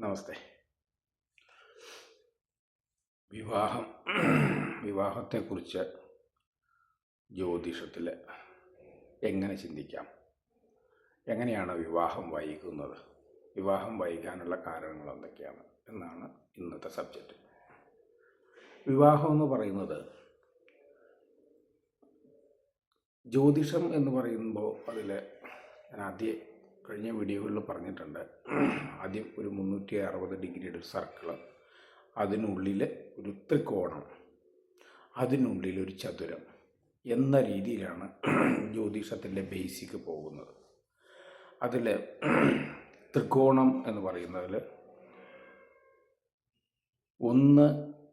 നമസ്തേ. വിവാഹം വിവാഹത്തെക്കുറിച്ച് ജ്യോതിഷത്തിൽ എങ്ങനെ ചിന്തിക്കാം? എങ്ങനെയാണ് വിവാഹം വൈകുന്നത്? വിവാഹം വൈകാനുള്ള കാരണങ്ങൾ എന്തൊക്കെയാണ്? എന്നാണ് ഇന്നത്തെ സബ്ജക്റ്റ്. വിവാഹം എന്ന് പറയുന്നത് ജ്യോതിഷം എന്ന് പറയുമ്പോൾ അതിൽ ഞാൻ ആദ്യം കഴിഞ്ഞ വീഡിയോകളിൽ പറഞ്ഞിട്ടുണ്ട്. ആദ്യം ഒരു മുന്നൂറ്റി അറുപത് ഡിഗ്രിയുടെ ഒരു സർക്കിൾ അതിനുള്ളിൽ ഒരു ത്രികോണം അതിനുള്ളിൽ ഒരു ചതുരം എന്ന രീതിയിലാണ് ജ്യോതിഷത്തിന്റെ ബേസിക്ക് പോകുന്നത്. അതിൽ ത്രികോണം എന്ന് പറയുന്നതിൽ ഒന്ന്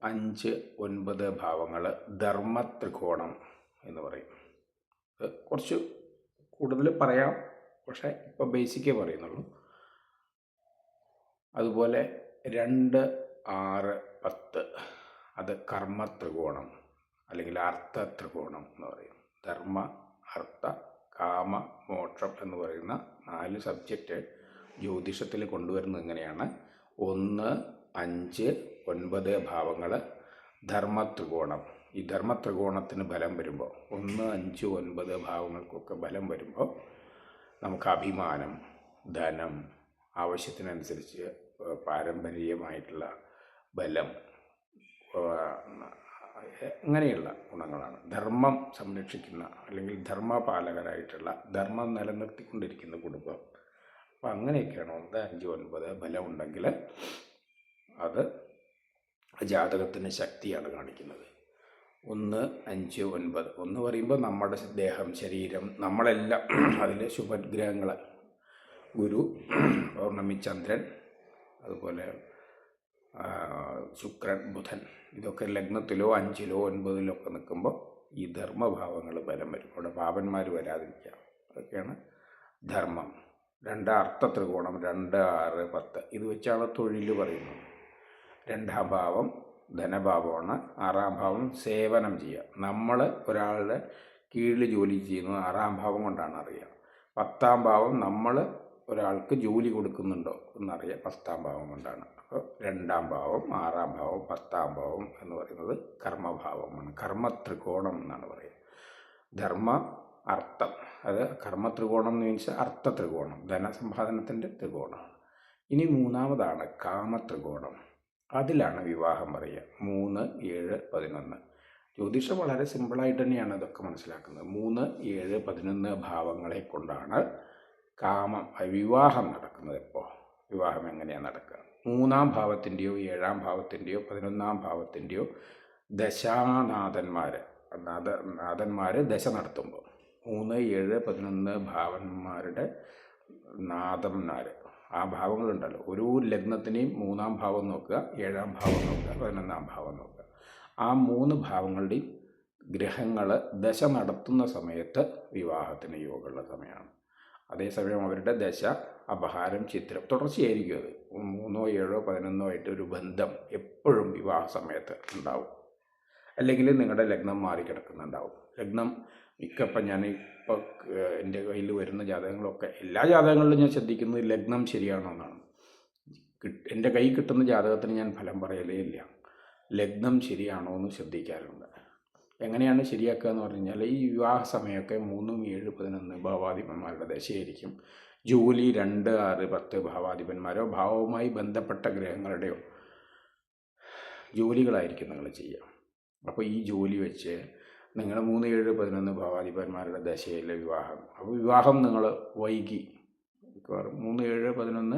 അഞ്ച് ഒൻപത് ഭാവങ്ങൾ ധർമ്മ ത്രികോണം എന്ന് പറയും. കുറച്ച് കൂടുതൽ പറയാം. പക്ഷേ ഇപ്പോൾ ബേസിക്കേ പറയുന്നുള്ളൂ. അതുപോലെ രണ്ട് ആറ് പത്ത് അത് കർമ്മ ത്രികോണം അല്ലെങ്കിൽ അർത്ഥ ത്രികോണം എന്ന് പറയും. ധർമ്മ അർത്ഥ കാമ മോക്ഷം എന്ന് പറയുന്ന നാല് സബ്ജക്റ്റ് ജ്യോതിഷത്തിൽ കൊണ്ടുവരുന്നത് എങ്ങനെയാണ്? ഒന്ന് അഞ്ച് ഒൻപത് ഭാവങ്ങൾ ധർമ്മ ത്രികോണം. ഈ ധർമ്മ ത്രികോണത്തിന് ബലം വരുമ്പോൾ ഒന്ന് അഞ്ച് ഒൻപത് ഭാവങ്ങൾക്കൊക്കെ ബലം വരുമ്പോൾ നമുക്ക് അഭിമാനം ധനം ആവശ്യത്തിനനുസരിച്ച് പാരമ്പര്യമായിട്ടുള്ള ബലം അങ്ങനെയുള്ള ഗുണങ്ങളാണ്. ധർമ്മം സംരക്ഷിക്കുന്ന അല്ലെങ്കിൽ ധർമ്മപാലകരായിട്ടുള്ള ധർമ്മം നിലനിർത്തിക്കൊണ്ടിരിക്കുന്ന കുടുംബം. അപ്പം അങ്ങനെയൊക്കെയാണ് ഒന്ന് അഞ്ച് ഒൻപത് ബലം ഉണ്ടെങ്കിൽ അത് ജാതകത്തിന് ശക്തിയാണ് കാണിക്കുന്നത്. ഒന്ന് അഞ്ച് ഒൻപത്. ഒന്ന് പറയുമ്പോൾ നമ്മുടെ ദേഹം ശരീരം നമ്മളെല്ലാം അതിലെ ശുഭഗ്രഹങ്ങൾ ഗുരു പൗർണമി ചന്ദ്രൻ അതുപോലെ ശുക്രൻ ബുധൻ. ഇതൊക്കെ ലഗ്നത്തിലോ അഞ്ചിലോ ഒൻപതിലോ ഒക്കെ നിൽക്കുമ്പോൾ ഈ ധർമ്മഭാവങ്ങൾ ബലം വരും. അവിടെ പാപന്മാർ വരാതിരിക്കുക അതൊക്കെയാണ് ധർമ്മം. രണ്ട് അർത്ഥ ത്രികോണം രണ്ട് ആറ് പത്ത്. ഇത് വെച്ചാണ് തൊഴിൽ പറയുന്നത്. രണ്ടാം ഭാവം ധനഭാവമാണ്. ആറാം ഭാവം സേവനം ചെയ്യുക. നമ്മൾ ഒരാളുടെ കീഴിൽ ജോലി ചെയ്യുന്നത് ആറാം ഭാവം കൊണ്ടാണ് അറിയുക. പത്താം ഭാവം നമ്മൾ ഒരാൾക്ക് ജോലി കൊടുക്കുന്നുണ്ടോ എന്നറിയാം പത്താം ഭാവം കൊണ്ടാണ്. അപ്പോൾ രണ്ടാം ഭാവം ആറാം ഭാവം പത്താം ഭാവം എന്ന് പറയുന്നത് കർമ്മഭാവമാണ്. കർമ്മ ത്രികോണം എന്നാണ് പറയുക. ധർമ്മ അർത്ഥം. അത് കർമ്മ ത്രികോണം എന്ന് ചോദിച്ചാൽ അർത്ഥ ത്രികോണം ധനസമ്പാദനത്തിന്റെ ത്രികോണമാണ്. ഇനി മൂന്നാമതാണ് കാമ ത്രികോണം അതിലാണ് വിവാഹം പറയുക. മൂന്ന് ഏഴ് പതിനൊന്ന്. ജ്യോതിഷം വളരെ സിമ്പിളായിട്ട് തന്നെയാണ് അതൊക്കെ മനസ്സിലാക്കുന്നത്. മൂന്ന് ഏഴ് പതിനൊന്ന് ഭാവങ്ങളെ കൊണ്ടാണ് കാമം വിവാഹം നടക്കുന്നത് എപ്പോൾ വിവാഹം എങ്ങനെയാണ് നടക്കുക? മൂന്നാം ഭാവത്തിന്റെയോ ഏഴാം ഭാവത്തിന്റെയോ പതിനൊന്നാം ഭാവത്തിന്റെയോ ദശാനാഥന്മാർ നാഥ നാഥന്മാർ ദശ നടത്തുമ്പോൾ. മൂന്ന് ഏഴ് പതിനൊന്ന് ഭാവന്മാരുടെ നാഥന്മാർ ആ ഭാവങ്ങളുണ്ടല്ലോ. ഓരോ ലഗ്നത്തിനെയും മൂന്നാം ഭാവം നോക്കുക ഏഴാം ഭാവം നോക്കുക പതിനൊന്നാം ഭാവം നോക്കുക. ആ മൂന്ന് ഭാവങ്ങളുടെയും ഗ്രഹങ്ങൾ ദശ നടത്തുന്ന സമയത്ത് വിവാഹത്തിന് യോഗമുള്ള സമയമാണ്. അതേസമയം അവരുടെ ദശ അപഹാരം ചിത്രം തുടർച്ചയായിരിക്കും അത്. മൂന്നോ ഏഴോ പതിനൊന്നോ ആയിട്ട് ഒരു ബന്ധം എപ്പോഴും വിവാഹ സമയത്ത് ഉണ്ടാവും. അല്ലെങ്കിൽ നിങ്ങളുടെ ലഗ്നം മാറിക്കിടക്കുന്നുണ്ടാവും. ലഗ്നം മിക്കപ്പം ഞാൻ ഇപ്പോൾ എന്റെ കയ്യിൽ വരുന്ന ജാതകങ്ങളൊക്കെ എല്ലാ ജാതകങ്ങളിലും ഞാൻ ശ്രദ്ധിക്കുന്നത് ലഗ്നം ശരിയാണോ എന്നാണ്. എന്റെ കൈ കിട്ടുന്ന ജാതകത്തിന് ഞാൻ ഫലം പറയലേ ഇല്ല. ലഗ്നം ശരിയാണോ എന്ന് ശ്രദ്ധിക്കാറുണ്ട്. എങ്ങനെയാണ് ശരിയാക്കുക എന്ന് പറഞ്ഞു കഴിഞ്ഞാൽ ഈ വിവാഹ സമയമൊക്കെ മൂന്നും ഏഴ് പതിനൊന്ന് ഭാവാധിപന്മാരുടെ ദശയായിരിക്കും. ജൂലി രണ്ട് ആറ് പത്ത് ഭാവാധിപന്മാരോ ഭാവവുമായി ബന്ധപ്പെട്ട ഗ്രഹങ്ങളുടെയോ ജോലികളായിരിക്കും നിങ്ങൾ ചെയ്യുക. അപ്പോൾ ഈ ജോലി വെച്ച് നിങ്ങൾ മൂന്ന് ഏഴ് പതിനൊന്ന് ഭാവാധിപന്മാരുടെ ദശയിലെ വിവാഹം. അപ്പോൾ വിവാഹം നിങ്ങൾ വൈകി. മൂന്ന് ഏഴ് പതിനൊന്ന്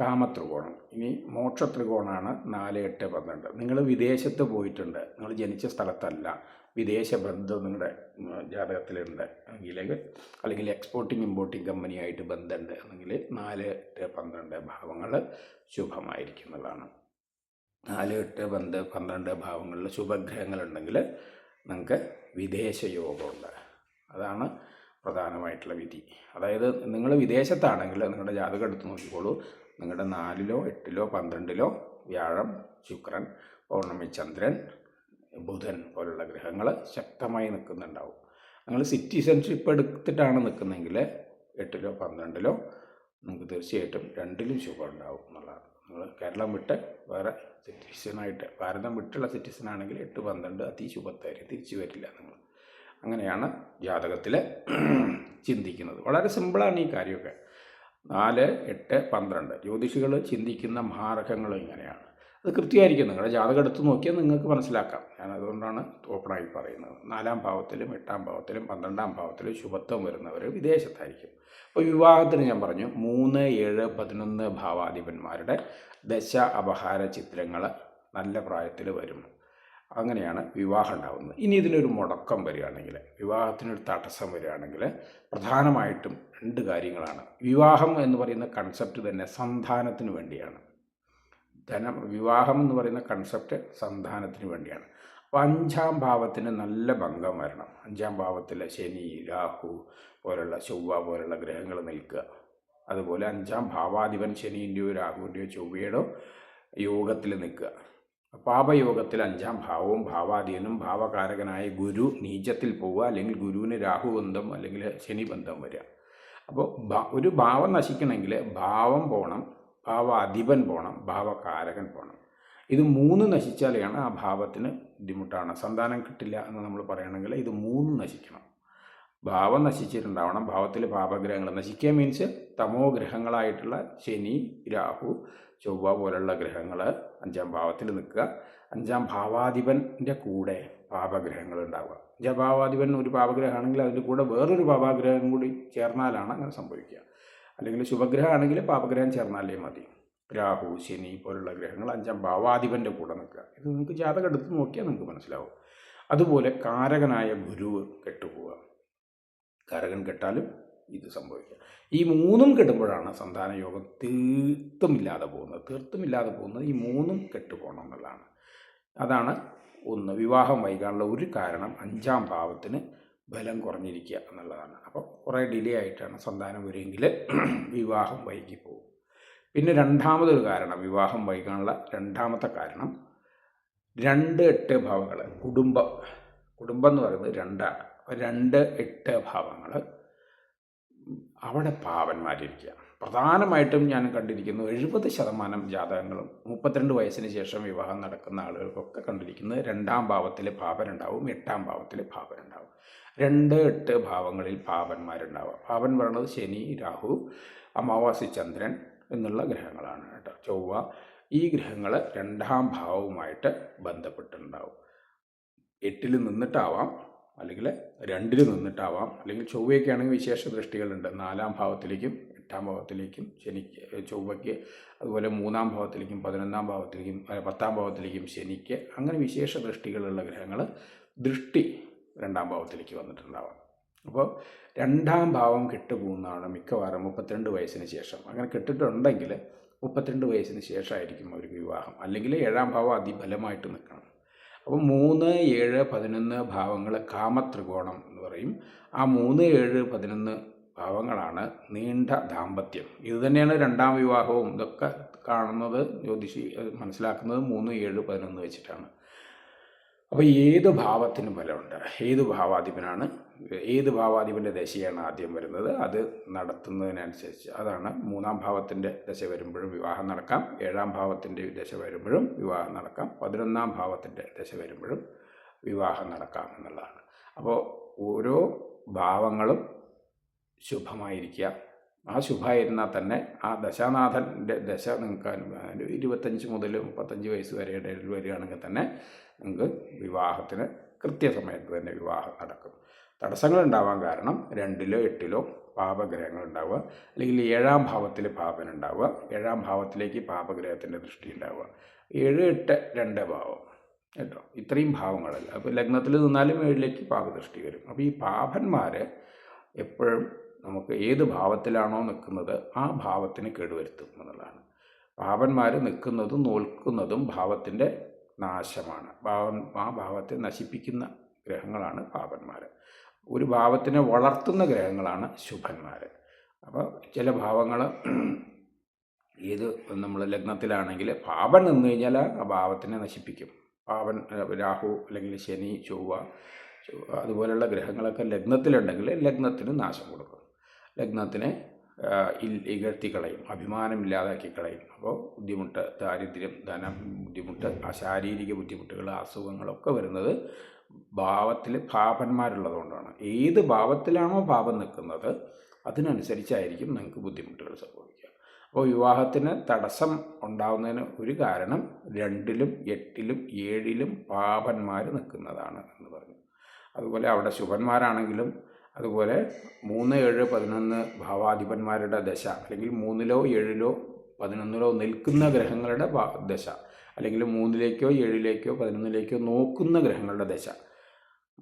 കാമത്രികോണം. ഇനി മോക്ഷ മോക്ഷത്രികോണമാണ് നാല് എട്ട് പന്ത്രണ്ട്. നിങ്ങൾ വിദേശത്ത് പോയിട്ടുണ്ട്. നിങ്ങൾ ജനിച്ച സ്ഥലത്തല്ല. വിദേശ ബന്ധം നിങ്ങളുടെ ജാതകത്തിലുണ്ട്. എങ്കിൽ അല്ലെങ്കിൽ എക്സ്പോർട്ടിങ് ഇമ്പോർട്ടിങ് കമ്പനിയായിട്ട് ബന്ധമുണ്ട്. എന്നെങ്കിൽ നാല് എട്ട് പന്ത്രണ്ട് ഭാവങ്ങൾ ശുഭമായിരിക്കുന്നതാണ് നാല് എട്ട് പന്ത് പന്ത്രണ്ട് ഭാവങ്ങളിൽ ശുഭഗ്രഹങ്ങളുണ്ടെങ്കിൽ നിങ്ങൾക്ക് വിദേശ യോഗമുണ്ട്. അതാണ് പ്രധാനമായിട്ടുള്ള വിധി. അതായത് നിങ്ങൾ വിദേശത്താണെങ്കിൽ നിങ്ങളുടെ ജാതകം എടുത്ത് നോക്കിക്കോളൂ. നിങ്ങളുടെ നാലിലോ എട്ടിലോ പന്ത്രണ്ടിലോ വ്യാഴം ശുക്രൻ പൗർണമി ചന്ദ്രൻ ബുധൻ പോലുള്ള ഗ്രഹങ്ങൾ ശക്തമായി നിൽക്കുന്നുണ്ടാവും. നിങ്ങൾ സിറ്റിസൺഷിപ്പ് എടുത്തിട്ടാണ് നിൽക്കുന്നതെങ്കിൽ എട്ടിലോ പന്ത്രണ്ടിലോ നിങ്ങൾക്ക് തീർച്ചയായിട്ടും രണ്ടിലും ശുഭം ഉണ്ടാവും എന്നുള്ളതാണ്. നിങ്ങൾ കേരളം വിട്ട് വേറെ സിറ്റിസണായിട്ട് ഭാരതം വിട്ടുള്ള സിറ്റിസൺ ആണെങ്കിൽ എട്ട് പന്ത്രണ്ട് അതിശുഭത്തായിരിക്കും തിരിച്ചു വരില്ല നിങ്ങൾ അങ്ങനെയാണ് ജാതകത്തിൽ ചിന്തിക്കുന്നത്. വളരെ സിമ്പിളാണ് ഈ കാര്യമൊക്കെ. നാല് എട്ട് പന്ത്രണ്ട്. ജ്യോതിഷികൾ ചിന്തിക്കുന്ന മാർഗങ്ങൾ ഇങ്ങനെയാണ്. അത് കൃത്യമായിരിക്കും. നിങ്ങളുടെ ജാതകം എടുത്ത് നോക്കിയാൽ നിങ്ങൾക്ക് മനസ്സിലാക്കാം. ഞാൻ അതുകൊണ്ടാണ് ഓപ്പണായി പറയുന്നത്. നാലാം ഭാവത്തിലും എട്ടാം ഭാവത്തിലും പന്ത്രണ്ടാം ഭാവത്തിലും ശുഭത്വം വരുന്നവർ വിദേശത്തായിരിക്കും. അപ്പോൾ വിവാഹത്തിന് ഞാൻ പറഞ്ഞു മൂന്ന് ഏഴ് പതിനൊന്ന് ഭാവാധിപന്മാരുടെ ദശ അപഹാര ചിത്രങ്ങൾ നല്ല പ്രായത്തിൽ വരും. അങ്ങനെയാണ് വിവാഹം ഉണ്ടാകുന്നത് ഇനി ഇതിനൊരു മുടക്കം വരികയാണെങ്കിൽ വിവാഹത്തിനൊരു തടസ്സം വരികയാണെങ്കിൽ പ്രധാനമായിട്ടും രണ്ട് കാര്യങ്ങളാണ്. വിവാഹം എന്ന് പറയുന്ന കൺസെപ്റ്റ് തന്നെ സന്താനത്തിന് വേണ്ടിയാണ്. ധനം വിവാഹം എന്ന് പറയുന്ന കൺസെപ്റ്റ് സന്താനത്തിന് വേണ്ടിയാണ്. അപ്പോൾ അഞ്ചാം ഭാവത്തിന് നല്ല ഭംഗം വരണം. അഞ്ചാം ഭാവത്തിലെ ശനി രാഹു പോലുള്ള ചൊവ്വ പോലുള്ള ഗ്രഹങ്ങൾ നിൽക്കുക. അതുപോലെ അഞ്ചാം ഭാവാധിപൻ ശനിന്റെയോ രാഹുവിന്റെയോ ചൊവ്വയുടെയോ യോഗത്തിൽ നിൽക്കുക. പാപയോഗത്തിൽ അഞ്ചാം ഭാവവും ഭാവാധീനും ഭാവകാരകനായ ഗുരു നീചത്തിൽ പോവുക അല്ലെങ്കിൽ ഗുരുവിന് രാഹു ബന്ധം അല്ലെങ്കിൽ ശനി ബന്ധം വരിക അപ്പോൾ ഒരു ഭാവം നശിക്കണമെങ്കിൽ ഭാവം പോകണം ഭാവാധിപൻ പോകണം ഭാവകാരകൻ പോകണം ഇത് മൂന്ന് നശിച്ചാലെയാണ് ആ ഭാവത്തിന് ബുദ്ധിമുട്ടാണ്. സന്താനം കിട്ടില്ല എന്ന് നമ്മൾ പറയുകയാണെങ്കിൽ ഇത് മൂന്ന് നശിക്കണം. ഭാവം നശിച്ചിട്ടുണ്ടാവണം. ഭാവത്തിൽ പാപഗ്രഹങ്ങൾ നശിക്കുക മീൻസ് തമോ ഗ്രഹങ്ങളായിട്ടുള്ള ശനി രാഹു ചൊവ്വ പോലുള്ള ഗ്രഹങ്ങൾ അഞ്ചാം ഭാവത്തിൽ നിൽക്കുക. അഞ്ചാം ഭാവാധിപന്റെ കൂടെ പാപഗ്രഹങ്ങൾ ഉണ്ടാവുക. അഞ്ചാം ഭാവാധിപൻ ഒരു പാപഗ്രഹമാണെങ്കിൽ അതിന്റെ കൂടെ വേറൊരു പാപഗ്രഹം കൂടി ചേർന്നാലാണ് അങ്ങനെ സംഭവിക്കുക. അല്ലെങ്കിൽ ശുഭഗ്രഹമാണെങ്കിൽ പാപഗ്രഹം ചേർന്നാലേ മതി. രാഹു ശനി പോലുള്ള ഗ്രഹങ്ങൾ അഞ്ചാം ഭാവാധിപന്റെ കൂടെ നിൽക്കുക. ഇത് നിങ്ങൾക്ക് ജാതകം എടുത്ത് നോക്കിയാൽ നിങ്ങൾക്ക് മനസ്സിലാവും. അതുപോലെ കാരകനായ ഗുരുവ് കെട്ടുപോവുക. കാരകൻ കെട്ടാലും ഇത് സംഭവിക്കുക ഈ മൂന്നും കെട്ടുമ്പോഴാണ് സന്താന യോഗം തീർത്തും ഇല്ലാതെ പോകുന്നത്. തീർത്തും ഇല്ലാതെ പോകുന്നത് ഈ മൂന്നും കെട്ടുപോകണം എന്നുള്ളതാണ്. അതാണ് ഒന്ന് വിവാഹം വൈകാനുള്ള ഒരു കാരണം. അഞ്ചാം ഭാവത്തിന് ബലം കുറഞ്ഞിരിക്കുക എന്നുള്ളതാണ്. അപ്പോൾ കുറേ ഡിലേ ആയിട്ടാണ് സന്താനം വരുമെങ്കിൽ വിവാഹം വൈകിപ്പോകും പോകും. പിന്നെ രണ്ടാമതൊരു കാരണം വിവാഹം വൈകാനുള്ള രണ്ടാമത്തെ കാരണം രണ്ട് എട്ട് ഭാവങ്ങൾ കുടുംബം കുടുംബം എന്ന് പറയുന്നത് രണ്ടാണ് അപ്പോൾ രണ്ട് എട്ട് ഭാവങ്ങൾ അവിടെ പാവന്മാരിരിക്കുക. പ്രധാനമായിട്ടും ഞാൻ കണ്ടിരിക്കുന്നു എഴുപത് ശതമാനം ജാതകങ്ങളും മുപ്പത്തിരണ്ട് വയസ്സിന് ശേഷം വിവാഹം നടക്കുന്ന ആളുകൾക്കൊക്കെ കണ്ടിരിക്കുന്നത് രണ്ടാം ഭാവത്തിൽ ഭാവനുണ്ടാവും എട്ടാം ഭാവത്തിൽ ഭാവനുണ്ടാവും. രണ്ട് എട്ട് ഭാവങ്ങളിൽ ഭാവന്മാരുണ്ടാവുക. ഭാവൻ പറയുന്നത് ശനി രാഹു അമാവാസി ചന്ദ്രൻ എന്നുള്ള ഗ്രഹങ്ങളാണ് കേട്ടോ. ചൊവ്വ ഈ ഗ്രഹങ്ങൾ രണ്ടാം ഭാവവുമായിട്ട് ബന്ധപ്പെട്ടിട്ടുണ്ടാവും. എട്ടിൽ നിന്നിട്ടാവാം അല്ലെങ്കിൽ രണ്ടിൽ നിന്നിട്ടാവാം അല്ലെങ്കിൽ ചൊവ്വയൊക്കെ ആണെങ്കിൽ വിശേഷ ദൃഷ്ടികളുണ്ട് നാലാം ഭാവത്തിലേക്കും എട്ടാം ഭാവത്തിലേക്കും ശനിക്ക് ചൊവ്വയ്ക്ക് അതുപോലെ മൂന്നാം ഭാവത്തിലേക്കും പതിനൊന്നാം ഭാവത്തിലേക്കും പത്താം ഭാവത്തിലേക്കും ശനിക്ക് അങ്ങനെ വിശേഷ ദൃഷ്ടികളുള്ള ഗ്രഹങ്ങൾ ദൃഷ്ടി രണ്ടാം ഭാവത്തിലേക്ക് വന്നിട്ടുണ്ടാവാം. അപ്പോൾ രണ്ടാം ഭാവം കെട്ടുപോകുന്നതാണ് മിക്കവാറും മുപ്പത്തിരണ്ട് വയസ്സിന് ശേഷം. അങ്ങനെ കെട്ടിട്ടുണ്ടെങ്കിൽ മുപ്പത്തിരണ്ട് വയസ്സിന് ശേഷമായിരിക്കും അവർക്ക് വിവാഹം. അല്ലെങ്കിൽ ഏഴാം ഭാവം അതിബലമായിട്ട് നിൽക്കണം. അപ്പോൾ മൂന്ന് ഏഴ് പതിനൊന്ന് ഭാവങ്ങൾ കാമത്രികോണം എന്ന് പറയും. ആ മൂന്ന് ഏഴ് പതിനൊന്ന് ഭാവങ്ങളാണ് നീണ്ട ദാമ്പത്യം. ഇതുതന്നെയാണ് രണ്ടാം വിവാഹവും. ഇതൊക്കെ കാണുന്നത് ജ്യോതിഷി മനസ്സിലാക്കുന്നത് മൂന്ന് ഏഴ് പതിനൊന്ന് വെച്ചിട്ടാണ്. അപ്പോൾ ഏത് ഭാവത്തിനും ഫലമുണ്ട്. ഏത് ഭാവാധിപനാണ് ഏത് ഭാവാധിപന്റെ ദശയാണ് ആദ്യം വരുന്നത്? അത് നടത്തുന്നതിനനുസരിച്ച്. അതാണ് മൂന്നാം ഭാവത്തിന്റെ ദശ വരുമ്പോഴും വിവാഹം നടക്കാം. ഏഴാം ഭാവത്തിന്റെ ദശ വരുമ്പോഴും വിവാഹം നടക്കാം. പതിനൊന്നാം ഭാവത്തിന്റെ ദശ വരുമ്പോഴും വിവാഹം നടക്കാം എന്നുള്ളതാണ്. അപ്പോൾ ഓരോ ഭാവങ്ങളും ശുഭമായിരിക്കുക ആ ശുഭമായിരുന്നാൽ തന്നെ ആ ദശാനാഥന്റെ ദശ നിങ്ങൾക്ക് ഇരുപത്തഞ്ച് മുതൽ മുപ്പത്തഞ്ച് വയസ്സ് വരെ ഇടയിൽ വരികയാണെങ്കിൽ തന്നെ നിങ്ങൾക്ക് വിവാഹത്തിന് കൃത്യസമയത്ത് തന്നെ വിവാഹം നടക്കും. തടസ്സങ്ങൾ ഉണ്ടാവാൻ കാരണം രണ്ടിലോ എട്ടിലോ പാപഗ്രഹങ്ങൾ ഉണ്ടാവുക. അല്ലെങ്കിൽ ഏഴാം ഭാവത്തിൽ പാപൻ ഉണ്ടാവുക. ഏഴാം ഭാവത്തിലേക്ക് പാപഗ്രഹത്തിന്റെ ദൃഷ്ടി ഉണ്ടാവുക. ഏഴ് എട്ട് രണ്ട് ഭാവം കേട്ടോ. ഇത്രയും ഭാവങ്ങളല്ല. അപ്പോൾ ലഗ്നത്തിൽ നിന്നാലും ഏഴിലേക്ക് പാപദൃഷ്ടി വരും. അപ്പോൾ ഈ പാപന്മാർ എപ്പോഴും നമുക്ക് ഏത് ഭാവത്തിലാണോ നിൽക്കുന്നത് ആ ഭാവത്തിന് കേടുവരുത്തും എന്നുള്ളതാണ്. പാപന്മാർ നിൽക്കുന്നതും നോൽക്കുന്നതും ഭാവത്തിന്റെ നാശമാണ്. ഭാവം ആ ഭാവത്തെ നശിപ്പിക്കുന്ന ഗ്രഹങ്ങളാണ് പാപന്മാർ ഒരു ഭാവത്തിനെ വളർത്തുന്ന ഗ്രഹങ്ങളാണ് ശുഭന്മാർ അപ്പോൾ ചില ഭാവങ്ങൾ ഏത് നമ്മൾ ലഗ്നത്തിലാണെങ്കിൽ പാപൻ നിന്ന് കഴിഞ്ഞാൽ ആ ഭാവത്തിനെ നശിപ്പിക്കും. പാവൻ രാഹു അല്ലെങ്കിൽ ശനി ചൊവ്വ അതുപോലെയുള്ള ഗ്രഹങ്ങളൊക്കെ ലഗ്നത്തിലുണ്ടെങ്കിൽ ലഗ്നത്തിന് നാശം കൊടുക്കും. ലഗ്നത്തിനെ ഇകഴ്ത്തി കളയും. അഭിമാനമില്ലാതാക്കി കളയും. അപ്പോൾ ബുദ്ധിമുട്ട് ദാരിദ്ര്യം ധനം ബുദ്ധിമുട്ട് ആ ശാരീരിക ബുദ്ധിമുട്ടുകൾ അസുഖങ്ങളൊക്കെ വരുന്നത് ഭാവത്തിൽ പാപന്മാരുള്ളതുകൊണ്ടാണ്. ഏത് ഭാവത്തിലാണോ പാപം നിൽക്കുന്നത് അതിനനുസരിച്ചായിരിക്കും നിങ്ങൾക്ക് ബുദ്ധിമുട്ടുകൾ സംഭവിക്കുക. അപ്പോൾ വിവാഹത്തിന് തടസ്സം ഉണ്ടാകുന്നതിന് ഒരു കാരണം രണ്ടിലും എട്ടിലും ഏഴിലും പാപന്മാർ നിൽക്കുന്നതാണ് എന്ന് പറഞ്ഞു. അതുപോലെ അവിടെ ശുഭന്മാരാണെങ്കിലും അതുപോലെ മൂന്ന് ഏഴ് പതിനൊന്ന് ഭാവാധിപന്മാരുടെ ദശ അല്ലെങ്കിൽ മൂന്നിലോ ഏഴിലോ പതിനൊന്നിലോ നിൽക്കുന്ന ഗ്രഹങ്ങളുടെ ദശ അല്ലെങ്കിൽ മൂന്നിലേക്കോ ഏഴിലേക്കോ പതിനൊന്നിലേക്കോ നോക്കുന്ന ഗ്രഹങ്ങളുടെ ദശ.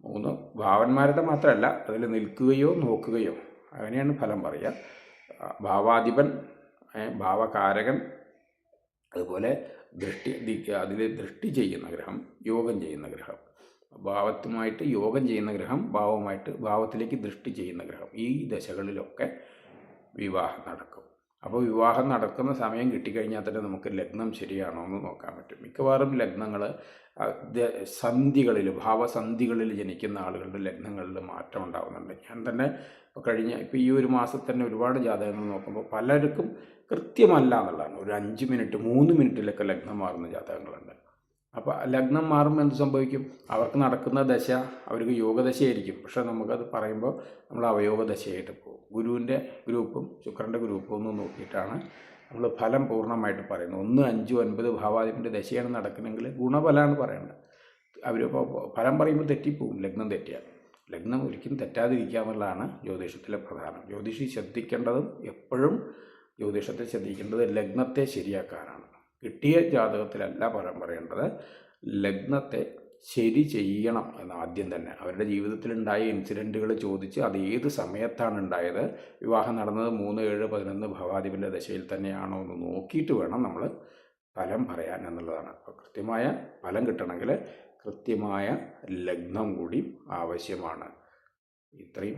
മൂന്ന് ഭാവന്മാരുടെ മാത്രമല്ല അതിൽ നിൽക്കുകയോ നോക്കുകയോ അങ്ങനെയാണ് ഫലം പറയുക. ഭാവാധിപൻ ഭാവകാരകൻ അതുപോലെ ദൃഷ്ടി അതിൽ ദൃഷ്ടി ചെയ്യുന്ന ഗ്രഹം യോഗം ചെയ്യുന്ന ഗ്രഹം. ഭാവത്തുമായിട്ട് യോഗം ചെയ്യുന്ന ഗ്രഹം ഭാവമായിട്ട് ഭാവത്തിലേക്ക് ദൃഷ്ടി ചെയ്യുന്ന ഗ്രഹം. ഈ ദശകളിലൊക്കെ വിവാഹം നടക്കും. അപ്പോൾ വിവാഹം നടക്കുന്ന സമയം കിട്ടിക്കഴിഞ്ഞാൽ തന്നെ നമുക്ക് ലഗ്നം ശരിയാണോ എന്ന് നോക്കാൻ പറ്റും. മിക്കവാറും ലഗ്നങ്ങൾ സന്ധികളിൽ ഭാവസന്ധികളിൽ ജനിക്കുന്ന ആളുകളുടെ ലഗ്നങ്ങളിൽ മാറ്റം ഉണ്ടാകുന്നുണ്ട് ഞാൻ തന്നെ കഴിഞ്ഞ ഇപ്പോൾ ഈ ഒരു മാസത്തിൽ തന്നെ ഒരുപാട് ജാതകങ്ങൾ നോക്കുമ്പോൾ പലർക്കും കൃത്യമല്ല എന്നുള്ളതാണ്. ഒരു അഞ്ച് മിനിറ്റ് മൂന്ന് മിനിറ്റിലൊക്കെ ലഗ്നം മാറുന്ന ജാതകങ്ങളുണ്ട്. അപ്പോൾ ലഗ്നം മാറുമ്പോൾ എന്ത് സംഭവിക്കും? അവർക്ക് നടക്കുന്ന ദശ അവർക്ക് യോഗദശയായിരിക്കും പക്ഷേ നമുക്കത് പറയുമ്പോൾ നമ്മൾ അവയോഗദശയായിട്ട് പോകും. ഗുരുവിന്റെ ഗ്രൂപ്പും ശുക്രന്റെ ഗ്രൂപ്പും ഒന്നും നോക്കിയിട്ടാണ് നമ്മൾ ഫലം പൂർണമായിട്ട് പറയുന്നത്. ഒന്ന് അഞ്ച് ഒൻപത് ഭാവാദിപ്പിന്റെ ദശയാണ് നടക്കുന്നതെങ്കിൽ ഗുണഫലമാണ് പറയേണ്ടത്. അവർ ഫലം പറയുമ്പോൾ തെറ്റിപ്പോവും. ലഗ്നം തെറ്റിയാൽ. ലഗ്നം ഒരിക്കലും തെറ്റാതിരിക്കുക എന്നുള്ളതാണ് ജ്യോതിഷത്തിലെ പ്രധാനം. ജ്യോതിഷി ശ്രദ്ധിക്കേണ്ടതും എപ്പോഴും ജ്യോതിഷത്തെ ശ്രദ്ധിക്കേണ്ടത് ലഗ്നത്തെ ശരിയാക്കാനാണ്. കിട്ടിയ ജാതകത്തിലല്ല ഫലം പറയേണ്ടത്. ലഗ്നത്തെ ശരി ചെയ്യണം എന്ന് ആദ്യം തന്നെ. അവരുടെ ജീവിതത്തിലുണ്ടായ ഇൻസിഡന്റുകൾ ചോദിച്ച് അത് ഏത് സമയത്താണ് ഉണ്ടായത്? വിവാഹം നടന്നത് മൂന്ന് ഏഴ് പതിനൊന്ന് ഭവാദിപിന്റെ ദശയിൽ തന്നെയാണോ എന്ന് നോക്കിയിട്ട് വേണം നമ്മൾ ഫലം പറയാൻ എന്നുള്ളതാണ്. അപ്പോൾ കൃത്യമായ ഫലം കിട്ടണമെങ്കിൽ കൃത്യമായ ലഗ്നം കൂടി ആവശ്യമാണ്. ഇത്രയും